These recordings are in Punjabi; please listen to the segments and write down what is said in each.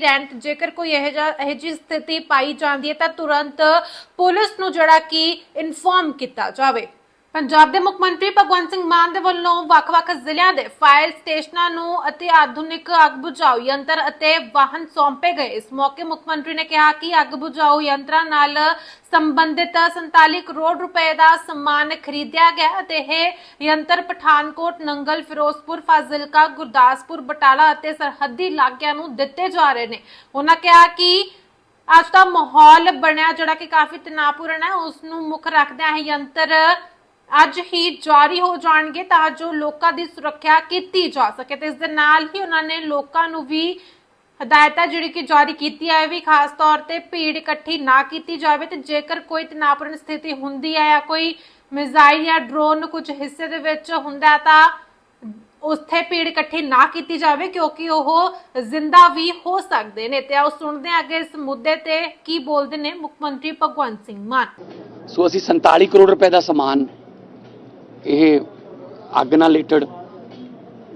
ਰਹਿਣ ਜੇਕਰ ਕੋਈ ਇਹ ਜਿਹਾ, ਇਹ ਜਿਹੀ ਸਥਿਤੀ ਪਾਈ ਜਾਂਦੀ ਹੈ, ਤਾਂ ਤੁਰੰਤ ਪੁਲਿਸ ਨੂੰ ਜਿਹੜਾ ਕਿ ਇਨਫੋਰਮ ਕੀਤਾ ਜਾਵੇ। ਪੰਜਾਬ ਦੇ ਮੁੱਖ ਮੰਤਰੀ ਭਗਵੰਤ ਸਿੰਘ ਮਾਨ ਦੇ ਵੱਲੋਂ ਵੱਖ-ਵੱਖ ਜ਼ਿਲ੍ਹਿਆਂ ਦੇ ਫਾਇਰ ਸਟੇਸ਼ਨਾਂ ਨੂੰ ਅਤੇ ਆਧੁਨਿਕ ਅੱਗ ਬੁਝਾਊ ਯੰਤਰ ਅਤੇ ਵਾਹਨ ਸੌਂਪੇ ਗਏ। ਇਸ ਮੌਕੇ ਮੁੱਖ ਮੰਤਰੀ ਨੇ ਕਿਹਾ ਕਿ ਅੱਗ ਬੁਝਾਊ ਯੰਤਰਾਂ ਨਾਲ ਸੰਬੰਧਿਤ 47 ਕਰੋੜ ਰੁਪਏ ਦਾ ਸਮਾਨ ਖਰੀਦਿਆ ਗਿਆ ਅਤੇ ਇਹ ਯੰਤਰ ਪਠਾਨਕੋਟ, ਨੰਗਲ, ਫਿਰੋਜ਼ਪੁਰ, ਫਾਜ਼ਿਲਕਾ, ਗੁਰਦਾਸਪੁਰ, ਬਟਾਲਾ ਅਤੇ ਸਰਹੱਦੀ ਇਲਾਕਿਆਂ ਨੂੰ ਦਿੱਤੇ ਜਾ ਰਹੇ ਨੇ। ਉਹਨਾਂ ਕਿਹਾ ਕਿ ਅੱਜ ਦਾ ਮਾਹੌਲ ਬਣਿਆ ਜਿਹੜਾ ਕਿ ਕਾਫੀ ਤਣਾਅਪੂਰਨ ਹੈ। ਉਸ ਨੂੰ ਮੁੱਖ ਰੱਖਦਿਆਂ ਇਹ ਯੰਤਰ ਅੱਜ ਹੀ ਜਾਰੀ ਹੋ ਜਾਣਗੇ ਤਾਂ ਜੋ ਲੋਕਾਂ ਦੀ ਸੁਰੱਖਿਆ ਕੀਤੀ ਜਾ ਸਕੇ ਤੇ ਇਸ ਦੇ ਨਾਲ ਹੀ ਉਹਨਾਂ ਨੇ ਲੋਕਾਂ ਨੂੰ ਵੀ ਹਦਾਇਤਾਂ ਜਿਹੜੀ ਕਿ ਜਾਰੀ ਕੀਤੀ ਹੈ ਵੀ ਖਾਸ ਤੌਰ ਤੇ ਭੀੜ ਇਕੱਠੀ ਨਾ ਕੀਤੀ ਜਾਵੇ ਤੇ ਜੇਕਰ ਕੋਈ ਤਣਾਅਪੂਰਨ ਸਥਿਤੀ ਹੁੰਦੀ ਹੈ ਜਾਂ ਕੋਈ ਮਿਜ਼ਾਈਲ ਜਾਂ ਡਰੋਨ ਕੁਝ ਹਿੱਸੇ ਦੇ ਵਿੱਚ ਹੁੰਦਾ ਤਾਂ ਉੱਥੇ ਭੀੜ ਇਕੱਠੀ ਨਾ ਕੀਤੀ ਜਾਵੇ ਕਿਉਂਕਿ ਉਹ ਜ਼ਿੰਦਾ ਵੀ ਹੋ ਸਕਦੇ ਨੇ। ਤੇ ਆਓ ਸੁਣਦੇ ਹਾਂ ਅੱਗੇ ਇਸ ਮੁੱਦੇ ਤੇ ਕੀ ਬੋਲਦੇ ਨੇ ਮੁੱਖ ਮੰਤਰੀ ਭਗਵੰਤ ਸਿੰਘ ਮਾਨ। ਸੋ ਅਸੀਂ 47 ਕਰੋੜ ਰੁਪਏ ਦਾ ਸਮਾਨ ਇਹ ਅੱਗ ਨਾਲ ਰਿਲੇਟਡ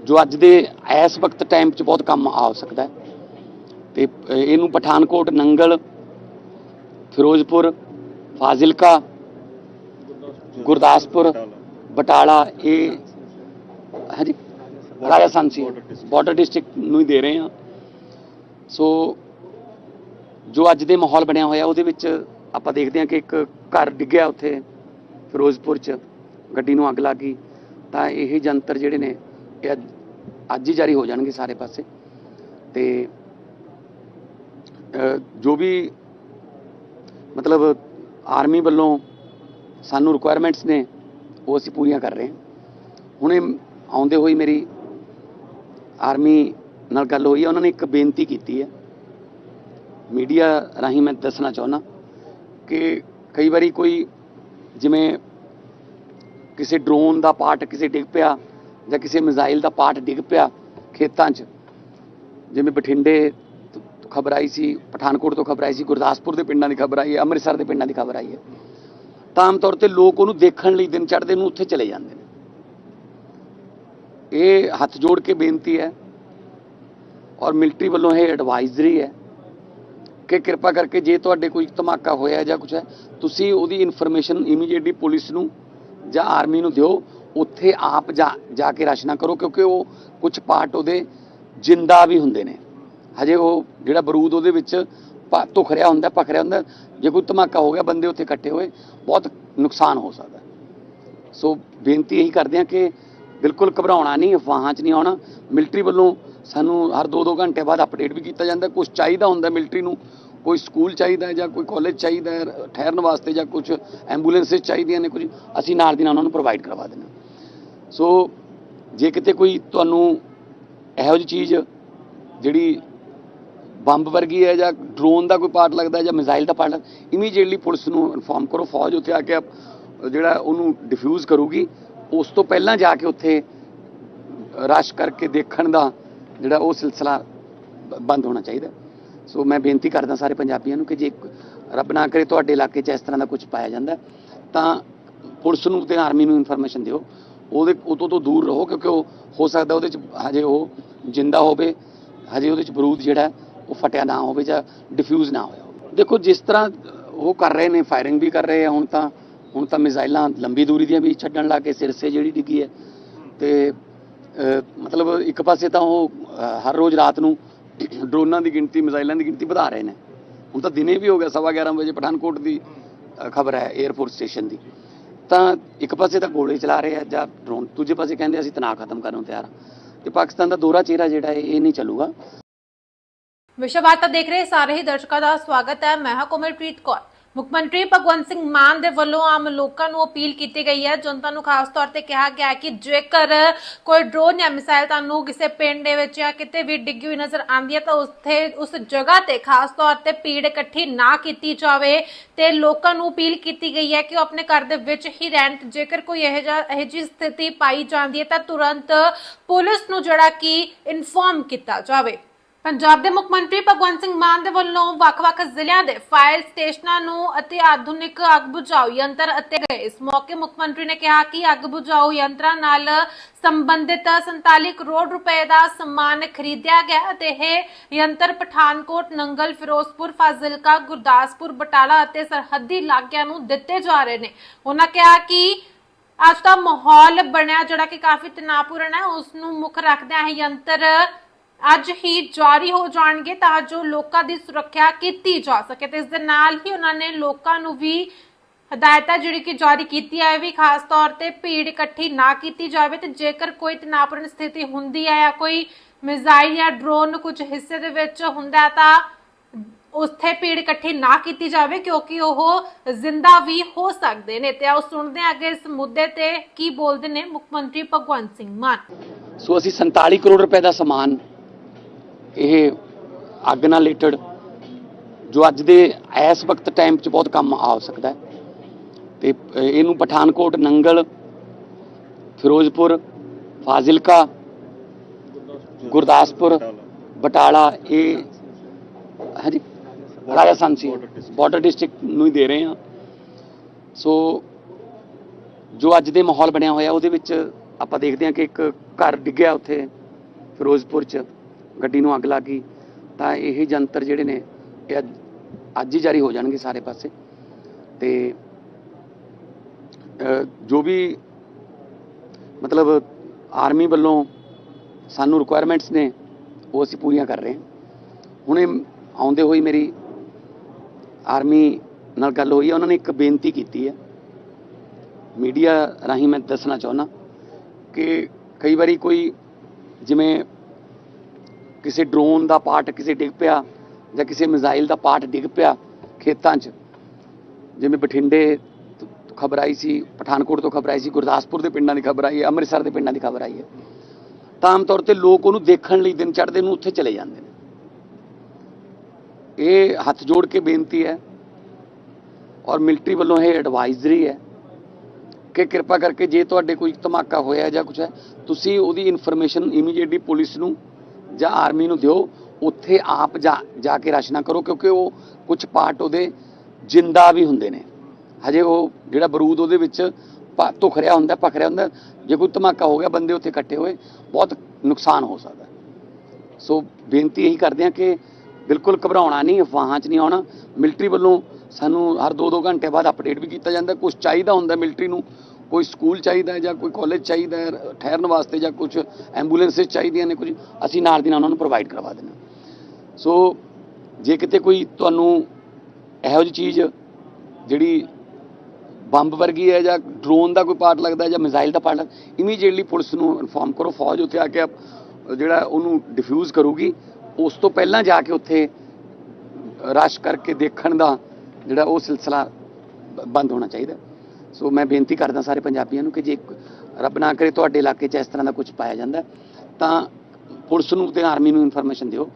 ਜੋ ਅੱਜ ਦੇ ਇਸ ਵਕਤ ਟਾਈਮ 'ਚ ਬਹੁਤ ਕੰਮ ਆ ਸਕਦਾ ਹੈ। ਤੇ ਇਹਨੂੰ ਪਠਾਨਕੋਟ, ਨੰਗਲ, ਫਿਰੋਜ਼ਪੁਰ, ਫਾਜ਼ਿਲਕਾ, ਗੁਰਦਾਸਪੁਰ, ਬਟਾਲਾ, ਇਹ ਹਾਂਜੀ, ਰਾਜਸਥਾਨ ਸੀ। ਬਾਰਡਰ ਡਿਸਟ੍ਰਿਕਟ ਨੂੰ ਹੀ ਦੇ ਰਹੇ ਹਾਂ। ਸੋ ਜੋ ਅੱਜ ਦੇ ਮਾਹੌਲ ਬਣਿਆ ਹੋਇਆ, ਉਹਦੇ ਵਿੱਚ ਆਪਾਂ ਦੇਖਦੇ ਹਾਂ ਕਿ ਇੱਕ ਘਰ ਡਿੱਗਿਆ ਉੱਥੇ ਫਿਰੋਜ਼ਪੁਰ 'ਚ। ਗੱਡੀ ਨੂੰ ਅੱਗ ਲੱਗ ਗਈ, ਤਾਂ ਇਹ ਜੰਤਰ ਜਿਹੜੇ ਨੇ, ਇਹ ਅੱਜ- ਅੱਜ ਹੀ ਜਾਰੀ ਹੋ ਜਾਣਗੇ ਸਾਰੇ ਪਾਸੇ। ਤੇ ਜੋ ਵੀ ਮਤਲਬ ਆਰਮੀ ਵੱਲੋਂ ਸਾਨੂੰ ਰਿਕੁਆਇਰਮੈਂਟਸ ਨੇ, ਉਹ ਅਸੀਂ ਪੂਰੀਆਂ ਕਰ ਰਹੇ ਹਾਂ। ਹੁਣੇ ਆਉਂਦੇ ਹੋਈ ਮੇਰੀ ਆਰਮੀ ਨਾਲ ਗੱਲ ਹੋਈ ਹੈ, ਉਹਨਾਂ ਨੇ ਇੱਕ ਬੇਨਤੀ ਕੀਤੀ ਹੈ। ਮੀਡੀਆ ਰਾਹੀਂ ਮੈਂ ਦੱਸਣਾ ਚਾਹੁੰਦਾ ਕਿ ਕਈ ਵਾਰੀ ਕੋਈ ਜਿਵੇਂ ਕਿਸੇ ਡਰੋਨ ਦਾ ਪਾਰਟ ਕਿਸੇ ਡਿੱਗ ਪਿਆ ਜਾਂ ਕਿਸੇ ਮਿਜ਼ਾਈਲ ਦਾ ਪਾਰਟ ਡਿੱਗ ਪਿਆ ਖੇਤਾਂ 'ਚ। ਜਿਵੇਂ ਬਠਿੰਡੇ ਖਬਰ ਆਈ ਸੀ, ਪਠਾਨਕੋਟ ਤੋਂ ਖਬਰ ਆਈ ਸੀ, ਗੁਰਦਾਸਪੁਰ ਦੇ ਪਿੰਡਾਂ ਦੀ ਖਬਰ ਆਈ ਹੈ, ਅੰਮ੍ਰਿਤਸਰ ਦੇ ਪਿੰਡਾਂ ਦੀ ਖਬਰ ਆਈ ਹੈ। ਤਾਂ ਆਮ ਤੌਰ ਤੇ ਲੋਕ ਉਹਨੂੰ ਦੇਖਣ ਲਈ ਦਿਨ ਚੜ੍ਹਦੇ ਨੂੰ ਉੱਥੇ ਚਲੇ ਜਾਂਦੇ ਨੇ। ਇਹ ਹੱਥ ਜੋੜ ਕੇ ਬੇਨਤੀ ਹੈ ਔਰ ਮਿਲਟਰੀ ਵੱਲੋਂ ਇਹ ਐਡਵਾਈਜ਼ਰੀ ਹੈ ਕਿ ਕਿਰਪਾ ਕਰਕੇ ਜੇ ਤੁਹਾਡੇ ਕੋਈ ਧਮਾਕਾ ਹੋਇਆ ਜਾਂ ਕੁਝ ਹੈ, ਤੁਸੀਂ ਉਹਦੀ ਇਨਫੋਰਮੇਸ਼ਨ ਇਮੀਡੀਏਟਲੀ ਪੁਲਿਸ ਨੂੰ ਜਾਂ ਆਰਮੀ ਨੂੰ ਦਿਓ, ਉੱਥੇ ਆਪ ਜਾ ਕੇ ਰਸ਼ ਕਰੋ, ਕਿਉਂਕਿ ਉਹ ਕੁਝ ਪਾਰਟ ਉਹਦੇ ਜਿੰਦਾ ਵੀ ਹੁੰਦੇ ਨੇ। ਹਜੇ ਉਹ ਜਿਹੜਾ ਬਰੂਦ ਉਹਦੇ ਵਿੱਚ ਪ- ਰਿਹਾ ਹੁੰਦਾ ਪਖਰਿਆ ਹੁੰਦਾ, ਜੇ ਕੋਈ ਧਮਾਕਾ ਹੋ ਗਿਆ, ਬੰਦੇ ਉੱਥੇ ਇਕੱਠੇ ਹੋਏ, ਬਹੁਤ ਨੁਕਸਾਨ ਹੋ ਸਕਦਾ। ਸੋ ਬੇਨਤੀ ਇਹੀ ਕਰਦੇ ਹਾਂ ਕਿ ਬਿਲਕੁਲ ਘਬਰਾਉਣਾ ਨਹੀਂ, ਅਫਵਾਹਾਂ 'ਚ ਨਹੀਂ ਆਉਣਾ। ਮਿਲਟਰੀ ਵੱਲੋਂ ਸਾਨੂੰ ਹਰ 2-2 ਘੰਟੇ ਬਾਅਦ ਅਪਡੇਟ ਵੀ ਕੀਤਾ ਜਾਂਦਾ। ਕੁਝ ਚਾਹੀਦਾ ਹੁੰਦਾ ਮਿਲਟਰੀ ਨੂੰ ਕੋਈ ਸਕੂਲ ਚਾਹੀਦਾ ਹੈ ਜਾਂ ਕੋਈ ਕਾਲਜ ਚਾਹੀਦਾ ਹੈ, ਠਹਿਰਨ ਵਾਸਤੇ ਜਾਂ ਕੁਝ ਐਂਬੂਲੈਂਸਸ ਚਾਹੀਦੀਆਂ ਨੇ ਕੁਝ, ਅਸੀਂ ਨਾਲ ਦੀ ਨਾਲ ਉਹਨਾਂ ਨੂੰ ਪ੍ਰੋਵਾਈਡ ਕਰਵਾ ਦਿੰਦੇ ਹਾਂ। ਸੋ ਜੇ ਕਿਤੇ ਕੋਈ ਤੁਹਾਨੂੰ ਇਹੋ ਜਿਹੀ ਚੀਜ਼ ਜਿਹੜੀ ਬੰਬ ਵਰਗੀ ਹੈ ਜਾਂ ਡਰੋਨ ਦਾ ਕੋਈ ਪਾਰਟ ਲੱਗਦਾ ਜਾਂ ਮਿਜ਼ਾਈਲ ਦਾ ਪਾਰਟ ਇਮੀਡੀਏਟਲੀ ਪੁਲਿਸ ਨੂੰ ਇਨਫੋਰਮ ਕਰੋ, ਫੌਜ ਉੱਥੇ ਆ ਕੇ ਜਿਹੜਾ ਉਹਨੂੰ ਡਿਫਿਊਜ਼ ਕਰੂਗੀ, ਉਸ ਤੋਂ ਪਹਿਲਾਂ ਜਾ ਕੇ ਉੱਥੇ ਰਸ਼ ਕਰਕੇ ਦੇਖਣ ਦਾ ਜਿਹੜਾ ਉਹ ਸਿਲਸਿਲਾ ਬ- ਬੰਦ ਹੋਣਾ ਚਾਹੀਦਾ। ਸੋ ਮੈਂ ਬੇਨਤੀ ਕਰਦਾ ਸਾਰੇ ਪੰਜਾਬੀਆਂ ਨੂੰ ਕਿ ਜੇ ਰੱਬ ਨਾ ਕਰੇ ਤੁਹਾਡੇ ਇਲਾਕੇ 'ਚ ਇਸ ਤਰ੍ਹਾਂ ਦਾ ਕੁਝ ਪਾਇਆ ਜਾਂਦਾ ਤਾਂ ਪੁਲਿਸ ਨੂੰ ਤੇ ਆਰਮੀ ਨੂੰ ਇਨਫੋਰਮੇਸ਼ਨ ਦਿਓ। ਉਹਦੇ ਉਤੋਂ ਤੋਂ ਦੂਰ ਰਹੋ, ਕਿਉਂਕਿ ਉਹ ਹੋ ਸਕਦਾ ਉਹਦੇ 'ਚ ਹਜੇ ਉਹ ਜਿੰਦਾ ਹੋਵੇ, ਹਜੇ ਉਹਦੇ 'ਚ ਬਰੂਦ ਜਿਹੜਾ ਉਹ ਫਟਿਆ ਨਾ ਹੋਵੇ ਜਾਂ ਡਿਫਿਊਜ਼ ਨਾ ਹੋਇਆ ਹੋਵੇ। ਦੇਖੋ, ਜਿਸ ਤਰ੍ਹਾਂ ਉਹ ਕਰ ਰਹੇ ਨੇ ਫਾਇਰਿੰਗ ਵੀ ਕਰ ਰਹੇ ਆ, ਹੁਣ ਤਾਂ ਹੁਣ ਤਾਂ ਮਿਜ਼ਾਈਲਾਂ ਲੰਬੀ ਦੂਰੀ ਦੀਆਂ ਵੀ ਛੱਡਣ ਲੱਗ ਕੇ ਸਿਰਸੇ ਜਿਹੜੀ ਡਿੱਗੀ ਹੈ। ਤੇ ਮਤਲਬ ਇੱਕ ਪਾਸੇ ਤਾਂ ਉਹ ਹਰ ਰੋਜ਼ ਰਾਤ ਨੂੰ ਡਰੋਨਾਂ ਦੀ ਗਿਣਤੀ, ਮਿਜ਼ਾਈਲਾਂ ਦੀ ਗਿਣਤੀ ਵਧਾ ਰਹੇ ਨੇ। ਹੁਣ ਤਾਂ ਦਿਨੇ ਵੀ ਹੋ ਗਿਆ, ਸਵਾ 11 ਵਜੇ ਪਠਾਨਕੋਟ ਦੀ ਖਬਰ ਹੈ 에ਅਰਪੋਰਟ ਸਟੇਸ਼ਨ ਦੀ। ਤਾਂ ਇੱਕ ਪਾਸੇ ਤਾਂ ਗੋਲੇ ਚਲਾ ਰਹੇ ਆ, ਜਾਂ ਡਰੋਨ ਦੂਜੇ ਪਾਸੇ ਕਹਿੰਦੇ ਅਸੀਂ ਤਣਾਅ ਖਤਮ ਕਰਨ ਨੂੰ ਤਿਆਰ ਹਾਂ। ਤੇ ਪਾਕਿਸਤਾਨ ਦਾ ਦੋਹਰਾ ਚਿਹਰਾ ਜਿਹੜਾ ਇਹ ਨਹੀਂ ਚੱਲੂਗਾ। ਵਿਸ਼ਵ ਦੇਖ ਰਹੇ ਸਾਰੇ ਹੀ ਦਰਸ਼ਕਾਂ ਦਾ ਸਵਾਗਤ ਹੈ। ਮੈਂ ਹਾਂ ਕੋਮਲਪ੍ਰੀਤ ਕੌਰ। ਮੁੱਖ ਮੰਤਰੀ ਭਗਵੰਤ ਸਿੰਘ ਮਾਨ ਦੇ ਵੱਲੋਂ ਆਮ ਲੋਕਾਂ ਨੂੰ ਅਪੀਲ ਕੀਤੀ ਗਈ ਹੈ। ਜਨਤਾ ਨੂੰ ਖਾਸ ਤੌਰ ਤੇ ਕਿਹਾ ਗਿਆ ਹੈ ਕਿ ਜੇਕਰ ਕੋਈ ਡਰੋਨ ਜਾਂ ਮਿਸਾਈਲ ਤੁਹਾਨੂੰ ਕਿਸੇ ਪਿੰਡ ਦੇ ਵਿੱਚ ਜਾਂ ਕਿਤੇ ਵੀ ਡਿੱਗੀ ਹੋਈ ਨਜ਼ਰ ਆਉਂਦੀ ਹੈ, ਤਾਂ ਉੱਥੇ ਉਸ ਜਗ੍ਹਾ ਤੇ ਖਾਸ ਤੌਰ ਤੇ ਭੀੜ ਇਕੱਠੀ ਨਾ ਕੀਤੀ ਜਾਵੇ ਤੇ ਲੋਕਾਂ ਨੂੰ ਅਪੀਲ ਕੀਤੀ ਗਈ ਹੈ ਕਿ ਉਹ ਆਪਣੇ ਘਰ ਦੇ ਵਿੱਚ ਹੀ ਰਹਿਣ। ਜੇਕਰ ਕੋਈ ਇਹ ਜਿਹਾ ਇਹ ਜਿਹੀ ਸਥਿਤੀ ਪਾਈ ਜਾਂਦੀ ਹੈ, ਤਾਂ ਤੁਰੰਤ ਪੁਲਿਸ ਨੂੰ ਜਿਹੜਾ ਕਿ ਇਨਫੋਰਮ ਕੀਤਾ ਜਾਵੇ। ਪੰਜਾਬ ਦੇ ਮੁੱਖ ਮੰਤਰੀ ਭਗਵੰਤ ਸਿੰਘ ਮਾਨ ਦੇ ਵੱਲੋਂ ਵੱਖ-ਵੱਖ ਜ਼ਿਲ੍ਹਿਆਂ ਦੇ ਫਾਇਰ ਸਟੇਸ਼ਨਾਂ ਨੂੰ ਅਤੇ ਆਧੁਨਿਕ ਅੱਗ ਬੁਝਾਊ ਯੰਤਰ ਅਤੇ ਗਏ। ਇਸ ਮੌਕੇ ਮੁੱਖ ਮੰਤਰੀ ਨੇ ਕਿਹਾ ਕਿ ਅੱਗ ਬੁਝਾਊ ਯੰਤਰਾਂ ਨਾਲ ਸੰਬੰਧਿਤ 47 ਕਰੋੜ ਰੁਪਏ ਦਾ ਸਮਾਨ ਖਰੀਦਿਆ ਗਿਆ ਅਤੇ ਇਹ ਯੰਤਰ ਪਠਾਨਕੋਟ, ਨੰਗਲ, ਫਿਰੋਜ਼ਪੁਰ, ਫਾਜ਼ਿਲਕਾ, ਗੁਰਦਾਸਪੁਰ, ਬਟਾਲਾ ਅਤੇ ਸਰਹੱਦੀ ਇਲਾਕਿਆਂ ਨੂੰ ਦਿੱਤੇ ਜਾ ਰਹੇ ਨੇ। ਉਹਨਾਂ ਕਿਹਾ ਕਿ ਅੱਜ ਦਾ ਮਾਹੌਲ ਬਣਿਆ ਜਿਹੜਾ ਕਿ ਕਾਫੀ ਤਣਾਅਪੂਰਨ ਹੈ। ਉਸ ਨੂੰ ਮੁੱਖ ਰੱਖਦਿਆਂ ਇਹ ਯੰਤਰ ਅੱਜ ਹੀ ਜਾਰੀ ਹੋ ਜਾਣਗੇ ਤਾਂ ਜੋ ਲੋਕਾਂ ਦੀ ਸੁਰੱਖਿਆ ਕੀਤੀ ਜਾ ਸਕੇ ਤੇ ਇਸ ਦੇ ਨਾਲ ਹੀ ਉਹਨਾਂ ਨੇ ਲੋਕਾਂ ਨੂੰ ਵੀ ਹਦਾਇਤਾਂ ਜਿਹੜੀ ਕਿ ਜਾਰੀ ਕੀਤੀ ਹੈ ਵੀ ਖਾਸ ਤੌਰ ਤੇ ਭੀੜ ਇਕੱਠੀ ਨਾ ਕੀਤੀ ਜਾਵੇ ਤੇ ਜੇਕਰ ਕੋਈ ਤਣਾਅਪੂਰਨ ਸਥਿਤੀ ਹੁੰਦੀ ਹੈ ਜਾਂ ਕੋਈ ਮਿਜ਼ਾਈਲ ਜਾਂ ਡਰੋਨ ਕੁਝ ਹਿੱਸੇ ਦੇ ਵਿੱਚ ਹੁੰਦਾ ਤਾਂ ਉੱਥੇ ਭੀੜ ਇਕੱਠੀ ਨਾ ਕੀਤੀ ਜਾਵੇ ਕਿਉਂਕਿ ਉਹ ਜ਼ਿੰਦਾ ਵੀ ਹੋ ਸਕਦੇ ਨੇ। ਤੇ ਆਓ ਸੁਣਦੇ ਹਾਂ ਅੱਗੇ ਇਸ ਮੁੱਦੇ ਤੇ ਕੀ ਬੋਲਦੇ ਨੇ ਮੁੱਖ ਮੰਤਰੀ ਭਗਵੰਤ ਸਿੰਘ ਮਾਨ। ਸੋ ਅਸੀਂ 47 ਕਰੋੜ ਰੁਪਏ ਦਾ ਸਮਾਨ ਇਹ ਅੱਗ ਨਾਲ ਰਿਲੇਟਡ ਜੋ ਅੱਜ ਦੇ ਇਸ ਵਕਤ ਟਾਈਮ 'ਚ ਬਹੁਤ ਕੰਮ ਆ ਸਕਦਾ ਹੈ। ਤੇ ਇਹਨੂੰ ਪਠਾਨਕੋਟ, ਨੰਗਲ, ਫਿਰੋਜ਼ਪੁਰ, ਫਾਜ਼ਿਲਕਾ, ਗੁਰਦਾਸਪੁਰ, ਬਟਾਲਾ, ਇਹ ਹਾਂਜੀ ਰਾਜਸਥਾਨ ਸੀ ਬਾਰਡਰ ਡਿਸਟ੍ਰਿਕਟ ਨੂੰ ਹੀ ਦੇ ਰਹੇ ਹਾਂ। ਸੋ ਜੋ ਅੱਜ ਦੇ ਮਾਹੌਲ ਬਣਿਆ ਹੋਇਆ, ਉਹਦੇ ਵਿੱਚ ਆਪਾਂ ਦੇਖਦੇ ਹਾਂ ਕਿ ਇੱਕ ਘਰ ਡਿੱਗਿਆ ਉੱਥੇ ਫਿਰੋਜ਼ਪੁਰ 'ਚ। ਗੱਡੀ ਨੂੰ ਅੱਗ ਲੱਗ ਗਈ, ਤਾਂ ਇਹ ਜੰਤਰ ਜਿਹੜੇ ਨੇ, ਇਹ ਅੱਜ- ਅੱਜ ਹੀ ਜਾਰੀ ਹੋ ਜਾਣਗੇ ਸਾਰੇ ਪਾਸੇ। ਤੇ ਜੋ ਵੀ ਮਤਲਬ ਆਰਮੀ ਵੱਲੋਂ ਸਾਨੂੰ ਰਿਕੁਆਇਰਮੈਂਟਸ ਨੇ, ਉਹ ਅਸੀਂ ਪੂਰੀਆਂ ਕਰ ਰਹੇ ਹਾਂ। ਹੁਣੇ ਆਉਂਦੇ ਹੋਈ ਮੇਰੀ ਆਰਮੀ ਨਾਲ ਗੱਲ ਹੋਈ ਹੈ, ਉਹਨਾਂ ਨੇ ਇੱਕ ਬੇਨਤੀ ਕੀਤੀ ਹੈ। ਮੀਡੀਆ ਰਾਹੀਂ ਮੈਂ ਦੱਸਣਾ ਚਾਹੁੰਦਾ ਕਿ ਕਈ ਵਾਰੀ ਕੋਈ ਜਿਵੇਂ ਕਿਸੇ ਡਰੋਨ ਦਾ ਪਾਰਟ ਕਿਸੇ ਡਿੱਗ ਪਿਆ ਜਾਂ ਕਿਸੇ ਮਿਜ਼ਾਈਲ ਦਾ ਪਾਰਟ ਡਿੱਗ ਪਿਆ ਖੇਤਾਂ 'ਚ। ਜਿਵੇਂ ਬਠਿੰਡੇ ਖਬਰ ਆਈ ਸੀ, ਪਠਾਨਕੋਟ ਤੋਂ ਖਬਰ ਆਈ ਸੀ, ਗੁਰਦਾਸਪੁਰ ਦੇ ਪਿੰਡਾਂ ਦੀ ਖਬਰ ਆਈ ਹੈ, ਅੰਮ੍ਰਿਤਸਰ ਦੇ ਪਿੰਡਾਂ ਦੀ ਖਬਰ ਆਈ ਹੈ। ਤਾਂ ਆਮ ਤੌਰ ਤੇ ਲੋਕ ਉਹਨੂੰ ਦੇਖਣ ਲਈ ਦਿਨ ਚੜ੍ਹਦੇ ਨੂੰ ਉੱਥੇ ਚਲੇ ਜਾਂਦੇ ਨੇ। ਇਹ ਹੱਥ ਜੋੜ ਕੇ ਬੇਨਤੀ ਹੈ ਔਰ ਮਿਲਟਰੀ ਵੱਲੋਂ ਇਹ ਐਡਵਾਈਜ਼ਰੀ ਹੈ ਕਿ ਕਿਰਪਾ ਕਰਕੇ ਜੇ ਤੁਹਾਡੇ ਕੋਈ ਧਮਾਕਾ ਹੋਇਆ ਜਾਂ ਕੁਝ ਹੈ, ਤੁਸੀਂ ਉਹਦੀ ਇਨਫੋਰਮੇਸ਼ਨ ਇਮੀਡੀਏਟਲੀ ਪੁਲਿਸ ਨੂੰ ਜਾਂ ਆਰਮੀ ਨੂੰ ਦਿਓ, ਉੱਥੇ ਆਪ ਜਾ ਕੇ ਰਸ਼ ਕਰੋ, ਕਿਉਂਕਿ ਉਹ ਕੁਝ ਪਾਰਟ ਉਹਦੇ ਜਿੰਦਾ ਵੀ ਹੁੰਦੇ ਨੇ। ਹਜੇ ਉਹ ਜਿਹੜਾ ਬਰੂਦ ਉਹਦੇ ਵਿੱਚ ਪ- ਰਿਹਾ ਹੁੰਦਾ ਪਖਰਿਆ ਹੁੰਦਾ, ਜੇ ਕੋਈ ਧਮਾਕਾ ਹੋ ਗਿਆ, ਬੰਦੇ ਉੱਥੇ ਇਕੱਠੇ ਹੋਏ, ਬਹੁਤ ਨੁਕਸਾਨ ਹੋ ਸਕਦਾ। ਸੋ ਬੇਨਤੀ ਇਹੀ ਕਰਦੇ ਹਾਂ ਕਿ ਬਿਲਕੁਲ ਘਬਰਾਉਣਾ ਨਹੀਂ, ਅਫਵਾਹਾਂ 'ਚ ਨਹੀਂ ਆਉਣਾ। ਮਿਲਟਰੀ ਵੱਲੋਂ ਸਾਨੂੰ ਹਰ 2-2 ਘੰਟੇ ਬਾਅਦ ਅਪਡੇਟ ਵੀ ਕੀਤਾ ਜਾਂਦਾ। ਕੁਝ ਚਾਹੀਦਾ ਹੁੰਦਾ ਮਿਲਟਰੀ ਨੂੰ ਕੋਈ ਸਕੂਲ ਚਾਹੀਦਾ ਹੈ ਜਾਂ ਕੋਈ ਕਾਲਜ ਚਾਹੀਦਾ ਹੈ, ਠਹਿਰਨ ਵਾਸਤੇ ਜਾਂ ਕੁਝ ਐਂਬੂਲੈਂਸਸ ਚਾਹੀਦੀਆਂ ਨੇ ਕੁਝ, ਅਸੀਂ ਨਾਲ ਦੀ ਨਾਲ ਉਹਨਾਂ ਨੂੰ ਪ੍ਰੋਵਾਈਡ ਕਰਵਾ ਦਿੰਦੇ ਹਾਂ। ਸੋ ਜੇ ਕਿਤੇ ਕੋਈ ਤੁਹਾਨੂੰ ਇਹੋ ਜਿਹੀ ਚੀਜ਼ ਜਿਹੜੀ ਬੰਬ ਵਰਗੀ ਹੈ ਜਾਂ ਡਰੋਨ ਦਾ ਕੋਈ ਪਾਰਟ ਲੱਗਦਾ ਜਾਂ ਮਿਜ਼ਾਈਲ ਦਾ ਪਾਰਟ ਇਮੀਡੀਏਟਲੀ ਪੁਲਿਸ ਨੂੰ ਇਨਫੋਰਮ ਕਰੋ, ਫੌਜ ਉੱਥੇ ਆ ਕੇ ਜਿਹੜਾ ਉਹਨੂੰ ਡਿਫਿਊਜ਼ ਕਰੂਗੀ, ਉਸ ਤੋਂ ਪਹਿਲਾਂ ਜਾ ਕੇ ਉੱਥੇ ਰਸ਼ ਕਰਕੇ ਦੇਖਣ ਦਾ ਜਿਹੜਾ ਉਹ ਸਿਲਸਿਲਾ ਬ- ਬੰਦ ਹੋਣਾ ਚਾਹੀਦਾ। ਸੋ ਮੈਂ ਬੇਨਤੀ ਕਰਦਾ ਸਾਰੇ ਪੰਜਾਬੀਆਂ ਨੂੰ ਕਿ ਜੇ ਰੱਬ ਨਾ ਕਰੇ ਤੁਹਾਡੇ ਇਲਾਕੇ 'ਚ ਇਸ ਤਰ੍ਹਾਂ ਦਾ ਕੁਝ ਪਾਇਆ ਜਾਂਦਾ ਤਾਂ ਪੁਲਿਸ ਨੂੰ ਤੇ ਆਰਮੀ ਨੂੰ ਇਨਫੋਰਮੇਸ਼ਨ ਦਿਓ।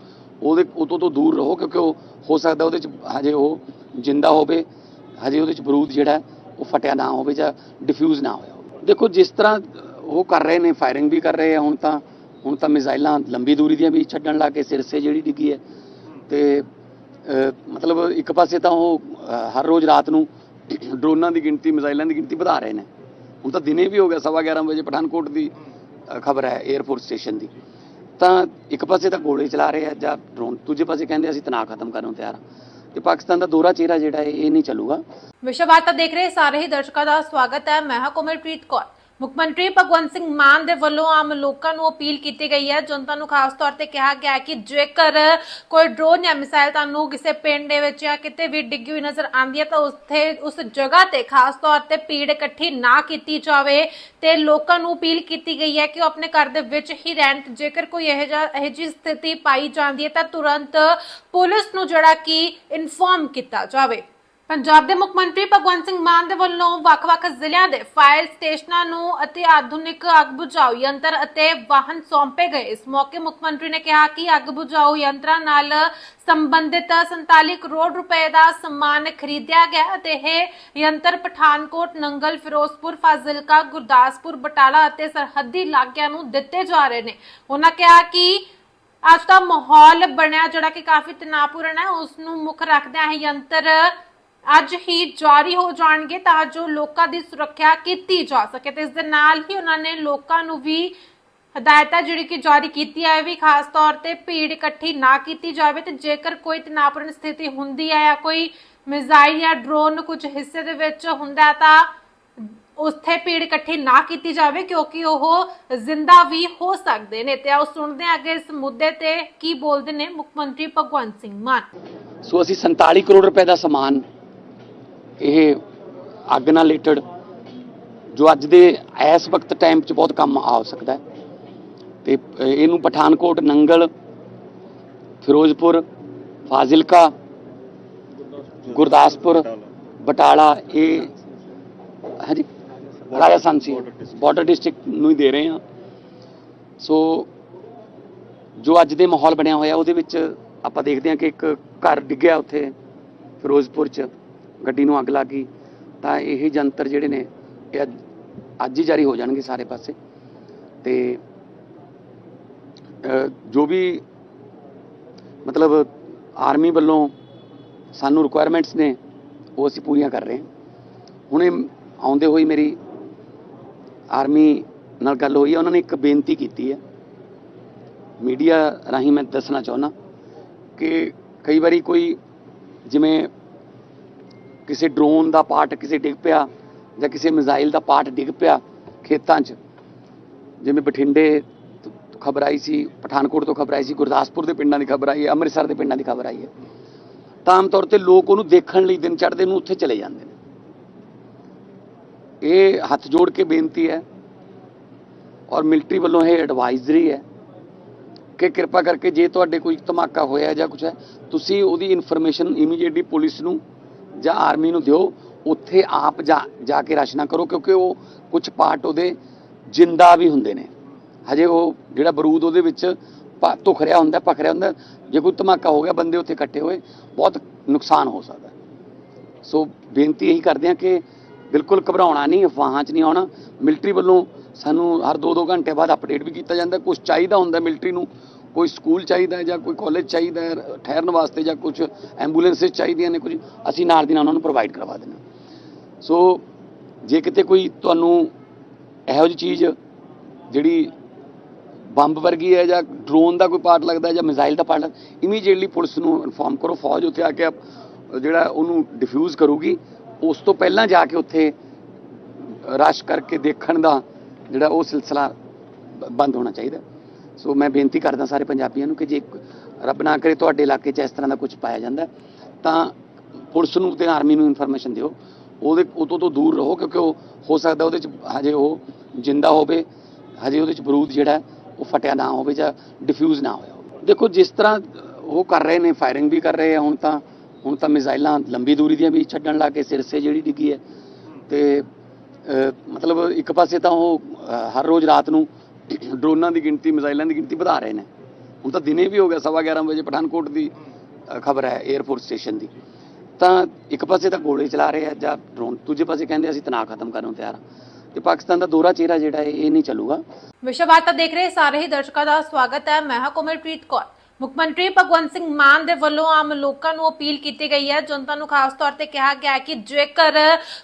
ਉਹਦੇ ਉਤੋਂ ਤੋਂ ਦੂਰ ਰਹੋ ਕਿਉਂਕਿ ਉਹ ਹੋ ਸਕਦਾ ਉਹਦੇ 'ਚ ਹਜੇ ਉਹ ਜਿੰਦਾ ਹੋਵੇ, ਹਜੇ ਉਹਦੇ 'ਚ ਬਰੂਦ ਜਿਹੜਾ ਉਹ ਫਟਿਆ ਨਾ ਹੋਵੇ ਜਾਂ ਡਿਫਿਊਜ਼ ਨਾ ਹੋਇਆ ਹੋਵੇ। ਦੇਖੋ, ਜਿਸ ਤਰ੍ਹਾਂ ਉਹ ਕਰ ਰਹੇ ਨੇ ਫਾਇਰਿੰਗ ਵੀ ਕਰ ਰਹੇ ਆ ਹੁਣ ਤਾਂ ਹੁਣ ਤਾਂ ਮਿਜ਼ਾਈਲਾਂ ਲੰਬੀ ਦੂਰੀ ਦੀਆਂ ਵੀ ਛੱਡਣ ਲੱਗ ਕੇ ਸਿਰਸੇ ਜਿਹੜੀ ਡਿੱਗੀ ਹੈ। ਤੇ ਮਤਲਬ ਇੱਕ ਪਾਸੇ ਤਾਂ ਉਹ ਹਰ ਰੋਜ਼ ਰਾਤ ਨੂੰ ਡਰੋਨਾਂ ਦੀ ਗਿਣਤੀ, ਮਿਜ਼ਾਈਲਾਂ ਦੀ ਗਿਣਤੀ ਵਧਾ ਰਹੇ ਨੇ। ਹੁਣ ਤਾਂ ਦਿਨੇ ਵੀ ਹੋ ਗਿਆ, ਸਵਾ 11 ਵਜੇ ਪਠਾਨਕੋਟ ਦੀ ਖਬਰ ਹੈ 에ਅਰਪੋਰਟ ਸਟੇਸ਼ਨ ਦੀ। ਤਾਂ ਇੱਕ ਪਾਸੇ ਤਾਂ ਗੋਲੇ ਚਲਾ ਰਹੇ ਆ, ਜਾਂ ਡਰੋਨ ਦੂਜੇ ਪਾਸੇ ਕਹਿੰਦੇ ਅਸੀਂ ਤਣਾਅ ਖਤਮ ਕਰਨ ਨੂੰ ਤਿਆਰ ਹਾਂ ਤੇ ਪਾਕਿਸਤਾਨ ਦਾ ਦੋਹਰਾ ਚਿਹਰਾ ਜਿਹੜਾ ਇਹ ਨਹੀਂ ਚੱਲੂਗਾ। ਵਿਸ਼ਵ ਵਾਰਤਾ ਦੇਖ ਰਹੇ ਸਾਰੇ ਹੀ ਦਰਸ਼ਕਾਂ ਦਾ ਸਵਾਗਤ ਹੈ। ਮੈਂ ਹਾਂ ਕੋਮਲਪ੍ਰੀਤ ਕੌਰ। ਮੁੱਖ ਮੰਤਰੀ ਭਗਵੰਤ ਸਿੰਘ ਮਾਨ ਦੇ ਵੱਲੋਂ ਆਮ ਲੋਕਾਂ ਨੂੰ ਅਪੀਲ ਕੀਤੀ ਗਈ ਹੈ। ਜਨਤਾ ਨੂੰ ਖਾਸ ਤੌਰ ਤੇ ਕਿਹਾ ਗਿਆ ਹੈ ਕਿ ਜੇਕਰ ਕੋਈ ਡਰੋਨ ਜਾਂ ਮਿਸਾਈਲ ਤੁਹਾਨੂੰ ਕਿਸੇ ਪਿੰਡ ਦੇ ਵਿੱਚ ਜਾਂ ਕਿਤੇ ਵੀ ਡਿੱਗੀ ਹੋਈ ਨਜ਼ਰ ਆਉਂਦੀ ਹੈ ਤਾਂ ਉੱਥੇ, ਉਸ ਜਗ੍ਹਾ ਤੇ ਖਾਸ ਤੌਰ ਤੇ ਭੀੜ ਇਕੱਠੀ ਨਾ ਕੀਤੀ ਜਾਵੇ ਤੇ ਲੋਕਾਂ ਨੂੰ ਅਪੀਲ ਕੀਤੀ ਗਈ ਹੈ ਕਿ ਉਹ ਆਪਣੇ ਘਰ ਦੇ ਵਿੱਚ ਹੀ ਰਹਿਣ। ਜੇਕਰ ਕੋਈ ਇਹੋ ਜਿਹਾ, ਇਹੋ ਜਿਹੀ ਸਥਿਤੀ ਪਾਈ ਜਾਂਦੀ ਹੈ ਤਾਂ ਤੁਰੰਤ ਪੁਲਿਸ ਨੂੰ ਜਿਹੜਾ ਕਿ ਇਨਫੋਰਮ ਕੀਤਾ ਜਾਵੇ। ਪੰਜਾਬ ਦੇ ਮੁੱਖ ਮੰਤਰੀ ਭਗਵੰਤ ਸਿੰਘ ਮਾਨ ਦੇ ਵੱਲੋਂ ਵੱਖ-ਵੱਖ ਜ਼ਿਲ੍ਹਿਆਂ ਦੇ ਫਾਇਰ ਸਟੇਸ਼ਨਾਂ ਨੂੰ ਅਤੇ ਆਧੁਨਿਕ ਅੱਗ ਬੁਝਾਊ ਯੰਤਰ ਅਤੇ ਵਾਹਨ ਸੌਂਪੇ ਗਏ। ਇਸ ਮੌਕੇ ਮੁੱਖ ਮੰਤਰੀ ਨੇ ਕਿਹਾ ਕਿ ਅੱਗ ਬੁਝਾਊ ਯੰਤਰਾਂ ਨਾਲ ਸੰਬੰਧਿਤ 47 ਕਰੋੜ ਰੁਪਏ ਦਾ ਸਮਾਨ ਖਰੀਦਿਆ ਗਿਆ ਅਤੇ ਇਹ ਯੰਤਰ ਪਠਾਨਕੋਟ, ਨੰਗਲ, ਫਿਰੋਜ਼ਪੁਰ, ਫਾਜ਼ਿਲਕਾ, ਗੁਰਦਾਸਪੁਰ, ਬਟਾਲਾ ਅਤੇ ਸਰਹੱਦੀ ਇਲਾਕਿਆਂ ਨੂੰ ਦਿੱਤੇ ਜਾ ਰਹੇ ਨੇ। ਉਹਨਾਂ ਕਿਹਾ ਕਿ ਅੱਜ ਦਾ ਮਾਹੌਲ ਬਣਿਆ ਜਿਹੜਾ ਕਿ ਕਾਫੀ ਤਣਾਅਪੂਰਨ ਹੈ। ਉਸ ਨੂੰ ਮੁੱਖ ਰੱਖਦਿਆਂ ਇਹ ਯੰਤਰ ਅੱਜ ਹੀ ਜਾਰੀ ਹੋ ਜਾਣਗੇ ਤਾਂ ਜੋ ਲੋਕਾਂ ਦੀ ਸੁਰੱਖਿਆ ਕੀਤੀ ਜਾ ਸਕੇ ਤੇ ਇਸ ਦੇ ਨਾਲ ਹੀ ਉਹਨਾਂ ਨੇ ਲੋਕਾਂ ਨੂੰ ਵੀ ਹਦਾਇਤਾਂ ਜਿਹੜੀ ਕਿ ਜਾਰੀ ਕੀਤੀ ਹੈ ਵੀ ਖਾਸ ਤੌਰ ਤੇ ਭੀੜ ਇਕੱਠੀ ਨਾ ਕੀਤੀ ਜਾਵੇ ਤੇ ਜੇਕਰ ਕੋਈ ਤਣਾਅਪੂਰਨ ਸਥਿਤੀ ਹੁੰਦੀ ਹੈ ਜਾਂ ਕੋਈ ਮਿਜ਼ਾਈਲ ਜਾਂ ਡਰੋਨ ਕੁਝ ਹਿੱਸੇ ਦੇ ਵਿੱਚ ਹੁੰਦਾ ਤਾਂ ਉੱਥੇ ਭੀੜ ਇਕੱਠੀ ਨਾ ਕੀਤੀ ਜਾਵੇ ਕਿਉਂਕਿ ਉਹ ਜ਼ਿੰਦਾ ਵੀ ਹੋ ਸਕਦੇ ਨੇ। ਤੇ ਆਓ ਸੁਣਦੇ ਹਾਂ ਅੱਗੇ ਇਸ ਮੁੱਦੇ ਤੇ ਕੀ ਬੋਲਦੇ ਨੇ ਮੁੱਖ ਮੰਤਰੀ ਭਗਵੰਤ ਸਿੰਘ ਮਾਨ। ਸੋ ਅਸੀਂ 47 ਕਰੋੜ ਰੁਪਏ ਦਾ ਸਮਾਨ ਇਹ ਅੱਗ ਨਾਲ ਰਿਲੇਟਡ ਜੋ ਅੱਜ ਦੇ ਇਸ ਵਕਤ ਟਾਈਮ 'ਚ ਬਹੁਤ ਕੰਮ ਆ ਸਕਦਾ ਹੈ। ਤੇ ਇਹਨੂੰ ਪਠਾਨਕੋਟ, ਨੰਗਲ, ਫਿਰੋਜ਼ਪੁਰ, ਫਾਜ਼ਿਲਕਾ, ਗੁਰਦਾਸਪੁਰ, ਬਟਾਲਾ, ਇਹ ਹਾਂਜੀ ਰਾਜਸਥਾਨ ਸੀ। ਬਾਰਡਰ ਡਿਸਟ੍ਰਿਕਟ ਨੂੰ ਹੀ ਦੇ ਰਹੇ ਹਾਂ। ਸੋ ਜੋ ਅੱਜ ਦੇ ਮਾਹੌਲ ਬਣਿਆ ਹੋਇਆ, ਉਹਦੇ ਵਿੱਚ ਆਪਾਂ ਦੇਖਦੇ ਹਾਂ ਕਿ ਇੱਕ ਘਰ ਡਿੱਗਿਆ ਉੱਥੇ ਫਿਰੋਜ਼ਪੁਰ 'ਚ। ਗੱਡੀ ਨੂੰ ਅੱਗ ਲੱਗ ਗਈ, ਤਾਂ ਇਹ ਜੰਤਰ ਜਿਹੜੇ ਨੇ, ਇਹ ਅੱਜ- ਅੱਜ ਹੀ ਜਾਰੀ ਹੋ ਜਾਣਗੇ ਸਾਰੇ ਪਾਸੇ। ਤੇ ਜੋ ਵੀ ਮਤਲਬ ਆਰਮੀ ਵੱਲੋਂ ਸਾਨੂੰ ਰਿਕੁਆਇਰਮੈਂਟਸ ਨੇ, ਉਹ ਅਸੀਂ ਪੂਰੀਆਂ ਕਰ ਰਹੇ ਹਾਂ। ਹੁਣੇ ਆਉਂਦੇ ਹੋਈ ਮੇਰੀ ਆਰਮੀ ਨਾਲ ਗੱਲ ਹੋਈ ਹੈ, ਉਹਨਾਂ ਨੇ ਇੱਕ ਬੇਨਤੀ ਕੀਤੀ ਹੈ। ਮੀਡੀਆ ਰਾਹੀਂ ਮੈਂ ਦੱਸਣਾ ਚਾਹੁੰਦਾ ਕਿ ਕਈ ਵਾਰੀ ਕੋਈ ਜਿਵੇਂ ਕਿਸੇ ਡਰੋਨ ਦਾ ਪਾਰਟ ਕਿਸੇ ਡਿੱਗ ਪਿਆ ਜਾਂ ਕਿਸੇ ਮਿਜ਼ਾਈਲ ਦਾ ਪਾਰਟ ਡਿੱਗ ਪਿਆ ਖੇਤਾਂ 'ਚ। ਜਿਵੇਂ ਬਠਿੰਡੇ ਖਬਰ ਆਈ ਸੀ, ਪਠਾਨਕੋਟ ਤੋਂ ਖਬਰ ਆਈ ਸੀ, ਗੁਰਦਾਸਪੁਰ ਦੇ ਪਿੰਡਾਂ ਦੀ ਖਬਰ ਆਈ ਹੈ, ਅੰਮ੍ਰਿਤਸਰ ਦੇ ਪਿੰਡਾਂ ਦੀ ਖਬਰ ਆਈ ਹੈ। ਤਾਂ ਆਮ ਤੌਰ ਤੇ ਲੋਕ ਉਹਨੂੰ ਦੇਖਣ ਲਈ ਦਿਨ ਚੜ੍ਹਦੇ ਨੂੰ ਉੱਥੇ ਚਲੇ ਜਾਂਦੇ ਨੇ। ਇਹ ਹੱਥ ਜੋੜ ਕੇ ਬੇਨਤੀ ਹੈ ਔਰ ਮਿਲਟਰੀ ਵੱਲੋਂ ਇਹ ਐਡਵਾਈਜ਼ਰੀ ਹੈ ਕਿ ਕਿਰਪਾ ਕਰਕੇ ਜੇ ਤੁਹਾਡੇ ਕੋਈ ਧਮਾਕਾ ਹੋਇਆ ਜਾਂ ਕੁਝ ਹੈ, ਤੁਸੀਂ ਉਹਦੀ ਇਨਫੋਰਮੇਸ਼ਨ ਇਮੀਡੀਏਟਲੀ ਪੁਲਿਸ ਨੂੰ ਜਾਂ ਆਰਮੀ ਨੂੰ ਦਿਓ, ਉੱਥੇ ਆਪ ਜਾ ਕੇ ਰਸ਼ ਕਰੋ, ਕਿਉਂਕਿ ਉਹ ਕੁਝ ਪਾਰਟ ਉਹਦੇ ਜਿੰਦਾ ਵੀ ਹੁੰਦੇ ਨੇ। ਹਜੇ ਉਹ ਜਿਹੜਾ ਬਰੂਦ ਉਹਦੇ ਵਿੱਚ ਪ- ਧੁਖ ਰਿਹਾ ਹੁੰਦਾ ਭਖ ਰਿਹਾ ਹੁੰਦਾ, ਜੇ ਕੋਈ ਧਮਾਕਾ ਹੋ ਗਿਆ, ਬੰਦੇ ਉੱਥੇ ਇਕੱਠੇ ਹੋਏ, ਬਹੁਤ ਨੁਕਸਾਨ ਹੋ ਸਕਦਾ। ਸੋ ਬੇਨਤੀ ਇਹੀ ਕਰਦੇ ਹਾਂ ਕਿ ਬਿਲਕੁਲ ਘਬਰਾਉਣਾ ਨਹੀਂ, ਅਫਵਾਹਾਂ 'ਚ ਨਹੀਂ ਆਉਣਾ। ਮਿਲਟਰੀ ਵੱਲੋਂ ਸਾਨੂੰ ਹਰ 2-2 ਘੰਟੇ ਬਾਅਦ ਅਪਡੇਟ ਵੀ ਕੀਤਾ ਜਾਂਦਾ। ਕੁਝ ਚਾਹੀਦਾ ਹੁੰਦਾ ਮਿਲਟਰੀ ਨੂੰ ਕੋਈ ਸਕੂਲ ਚਾਹੀਦਾ ਹੈ ਜਾਂ ਕੋਈ ਕਾਲਜ ਚਾਹੀਦਾ ਹੈ, ਠਹਿਰਨ ਵਾਸਤੇ ਜਾਂ ਕੁਝ ਐਂਬੂਲੈਂਸਸ ਚਾਹੀਦੀਆਂ ਨੇ ਕੁਝ, ਅਸੀਂ ਨਾਲ ਦੀ ਨਾਲ ਉਹਨਾਂ ਨੂੰ ਪ੍ਰੋਵਾਈਡ ਕਰਵਾ ਦਿੰਦੇ ਹਾਂ। ਸੋ ਜੇ ਕਿਤੇ ਕੋਈ ਤੁਹਾਨੂੰ ਇਹੋ ਜਿਹੀ ਚੀਜ਼ ਜਿਹੜੀ ਬੰਬ ਵਰਗੀ ਹੈ ਜਾਂ ਡਰੋਨ ਦਾ ਕੋਈ ਪਾਰਟ ਲੱਗਦਾ ਜਾਂ ਮਿਜ਼ਾਈਲ ਦਾ ਪਾਰਟ ਇਮੀਡੀਏਟਲੀ ਪੁਲਿਸ ਨੂੰ ਇਨਫੋਰਮ ਕਰੋ, ਫੌਜ ਉੱਥੇ ਆ ਕੇ ਜਿਹੜਾ ਉਹਨੂੰ ਡਿਫਿਊਜ਼ ਕਰੂਗੀ, ਉਸ ਤੋਂ ਪਹਿਲਾਂ ਜਾ ਕੇ ਉੱਥੇ ਰਸ਼ ਕਰਕੇ ਦੇਖਣ ਦਾ ਜਿਹੜਾ ਉਹ ਸਿਲਸਿਲਾ ਬ- ਬੰਦ ਹੋਣਾ ਚਾਹੀਦਾ। ਸੋ ਮੈਂ ਬੇਨਤੀ ਕਰਦਾ ਸਾਰੇ ਪੰਜਾਬੀਆਂ ਨੂੰ ਕਿ ਜੇ ਰੱਬ ਨਾ ਕਰੇ ਤੁਹਾਡੇ ਇਲਾਕੇ 'ਚ ਇਸ ਤਰ੍ਹਾਂ ਦਾ ਕੁਝ ਪਾਇਆ ਜਾਂਦਾ, ਤਾਂ ਪੁਲਿਸ ਨੂੰ ਤੇ ਆਰਮੀ ਨੂੰ ਇਨਫੋਰਮੇਸ਼ਨ ਦਿਓ। ਉਹਦੇ ਉਤੋਂ ਤੋਂ ਦੂਰ ਰਹੋ ਕਿਉਂਕਿ ਉਹ ਹੋ ਸਕਦਾ ਉਹਦੇ 'ਚ ਹਜੇ ਉਹ ਜਿੰਦਾ ਹੋਵੇ, ਹਜੇ ਉਹਦੇ 'ਚ ਬਰੂਦ ਜਿਹੜਾ ਉਹ ਫਟਿਆ ਨਾ ਹੋਵੇ ਜਾਂ ਡਿਫਿਊਜ਼ ਨਾ ਹੋਇਆ ਹੋਵੇ। ਦੇਖੋ, ਜਿਸ ਤਰ੍ਹਾਂ ਉਹ ਕਰ ਰਹੇ ਨੇ ਫਾਇਰਿੰਗ ਵੀ ਕਰ ਰਹੇ ਆ ਹੁਣ ਤਾਂ ਹੁਣ ਤਾਂ ਮਿਜ਼ਾਈਲਾਂ ਲੰਬੀ ਦੂਰੀ ਦੀਆਂ ਵੀ ਛੱਡਣ ਲੱਗ ਕੇ ਸਿਰਸੇ ਜਿਹੜੀ ਡਿੱਗੀ ਹੈ। ਤੇ ਮਤਲਬ ਇੱਕ ਪਾਸੇ ਤਾਂ ਉਹ ਹਰ ਰੋਜ਼ ਰਾਤ ਨੂੰ ਡਰੋਨਾਂ ਦੀ ਗਿਣਤੀ, ਮਿਜ਼ਾਈਲਾਂ ਦੀ ਗਿਣਤੀ ਵਧਾ ਰਹੇ ਨੇ। ਹੁਣ ਤਾਂ ਦਿਨੇ ਵੀ ਹੋ ਗਿਆ, ਸਵਾ 11 ਵਜੇ ਪਠਾਨਕੋਟ ਦੀ ਖਬਰ ਹੈ 에ਅਰਪੋਰਟ ਸਟੇਸ਼ਨ ਦੀ। ਤਾਂ ਇੱਕ ਪਾਸੇ ਤਾਂ ਗੋਲੇ ਚਲਾ ਰਹੇ ਆ, ਜਾਂ ਡਰੋਨ ਦੂਜੇ ਪਾਸੇ ਕਹਿੰਦੇ ਅਸੀਂ ਤਣਾਅ ਖਤਮ ਕਰਨ ਨੂੰ ਤਿਆਰ ਹਾਂ ਤੇ ਪਾਕਿਸਤਾਨ ਦਾ ਦੋਹਰਾ ਚਿਹਰਾ ਜਿਹੜਾ ਹੈ, ਇਹ ਨਹੀਂ ਚੱਲੂਗਾ। ਵਿਸ਼ਵ ਵਾਰਤਾ ਦੇਖ ਰਹੇ ਸਾਰੇ ਹੀ ਦਰਸ਼ਕਾਂ ਦਾ ਸਵਾਗਤ ਹੈ। ਮੈਂ ਹਾਂ ਕੋਮਲਪ੍ਰੀਤ ਕੌਰ। ਮੁੱਖ ਮੰਤਰੀ ਭਗਵੰਤ ਸਿੰਘ ਮਾਨ ਦੇ ਵੱਲੋਂ ਆਮ ਲੋਕਾਂ ਨੂੰ ਅਪੀਲ ਕੀਤੀ ਗਈ ਹੈ। ਜਨਤਾ ਨੂੰ ਖਾਸ ਤੌਰ ਤੇ ਕਿਹਾ ਗਿਆ ਹੈ ਕਿ ਜੇਕਰ